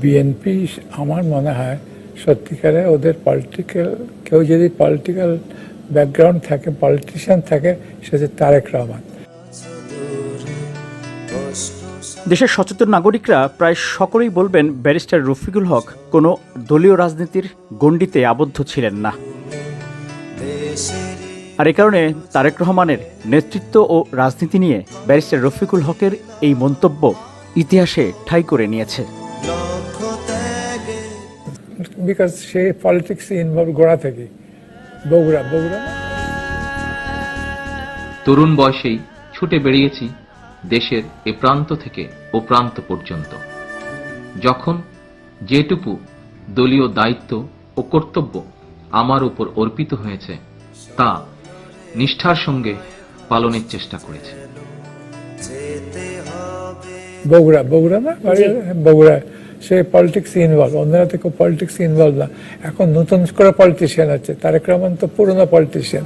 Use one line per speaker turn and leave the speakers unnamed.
BNP আমার মনে হয় সত্যিকারে ওদের পলিটিক্যাল কেউ যদি পলিটিক্যাল ব্যাকগ্রাউন্ড থাকে পলিটিশিয়ান থাকে, সে তারেক রহমান।
দেশের সচেতন নাগরিকরা প্রায় সকলেই বলবেন ব্যারিস্টার রফিকুল হক কোনো দলীয় রাজনীতির গণ্ডিতে আবদ্ধ ছিলেন না। আর এ কারণে তারেক রহমানের নেতৃত্ব ও রাজনীতি নিয়ে ব্যারিস্টার রফিকুল হকের এই মন্তব্য ইতিহাসে ঠাঁই করে নিয়েছে।
বিকজ সে পলিটিক্সে ইনভলভ গোড়া থেকে। বগুড়া বগুড়া
তরুণ বয়সেই ছুটে বেরিয়েছি দেশের এ প্রান্ত থেকে ও প্রান্ত পর্যন্ত। যখন যেটুকু দলীয় দায়িত্ব ও কর্তব্য আমার উপর অর্পিত হয়েছে, তা নিষ্ঠার সঙ্গে পালনের চেষ্টা করেছি।
বগুড়া বগুড়া না? বাড়ি? বগুড়া সে পলিটিক্স ইনভলভ অন্যরা তো পলিটিক্স পলিটিক্সে ইনভলভ না। এখন নতুন করে পলিটিশিয়ান আছে তারেক রহমান তো পুরনো পলিটিশিয়ান